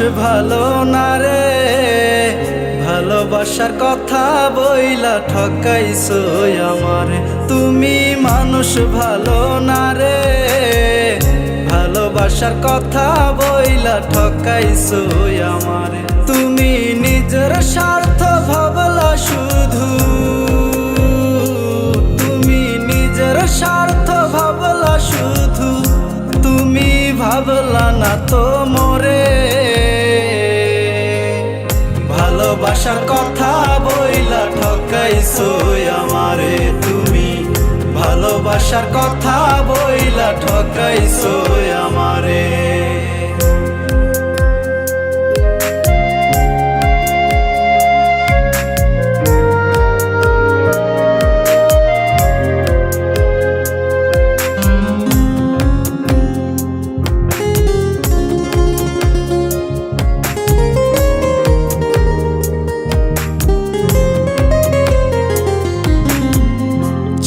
ভালো না রে। ভালোবাসার কথা বইলা ঠকাইছো আমারে। তুমি মানুষ ভালো না রে। ভালোবাসার কথা বইলা ঠকাইছো আমারে। তুমি নিজের স্বার্থ ভাবলা শুধু। তুমি নিজের স্বার্থ ভাবলা শুধু। তুমি ভাবলা না তো ঠকাইছো আমারে তুমি ভালোবাসার কথা বইলা ঠকাইছো আমারে।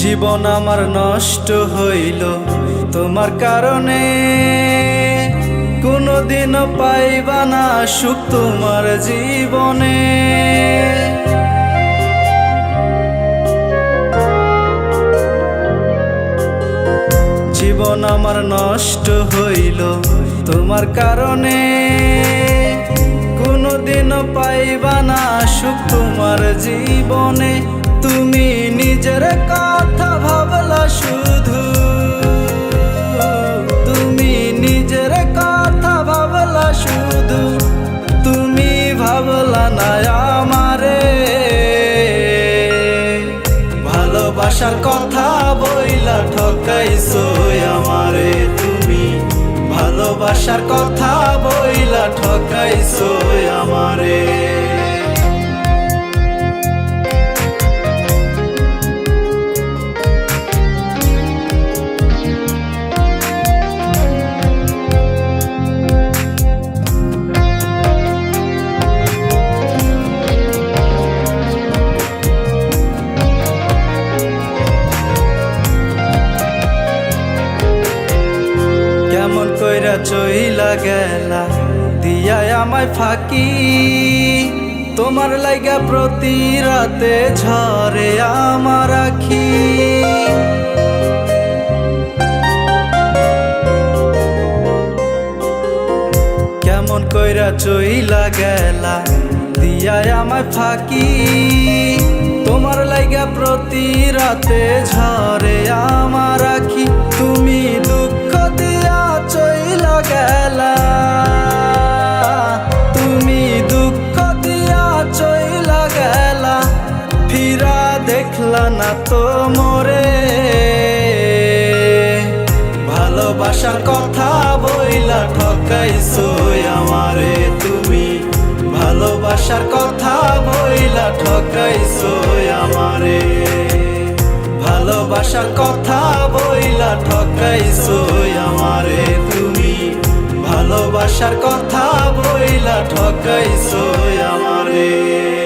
জীবন আমার নষ্ট হইল। তোমার কারণে কোনোদিনও পাইবা না সুখ তোমার জীবনে। জীবন আমার নষ্ট হইল। তোমার কারণে কোনোদিনও পাইবা না সুখ তোমার জীবনে। তুমি নিজের কথা ভালোবাসার কথা বইলা ঠকাইছো আমারে তুমি। ভালোবাসার কথা বইলা ঠকাইছো চইলা গেলা দিয়া আমায় ফাঁকি। তোমার লাইগা প্রতি রাতে ঝরে আমার আখি। কেমন কইরা চইলা গেলা দিয়া আমায় ফাঁকি। তোমার লাইগা প্রতি রাতে ঝরে তো মোরে। ভালোবাসার কথা বইলা ঠকাইছো আমারে তুমি। ভালোবাসার কথা বইলা ঠকাইছো আমারে। ভালোবাসার কথা বইলা ঠকাইছো আমারে তুমি। ভালোবাসার কথা বইলা ঠকাইছো আমারে।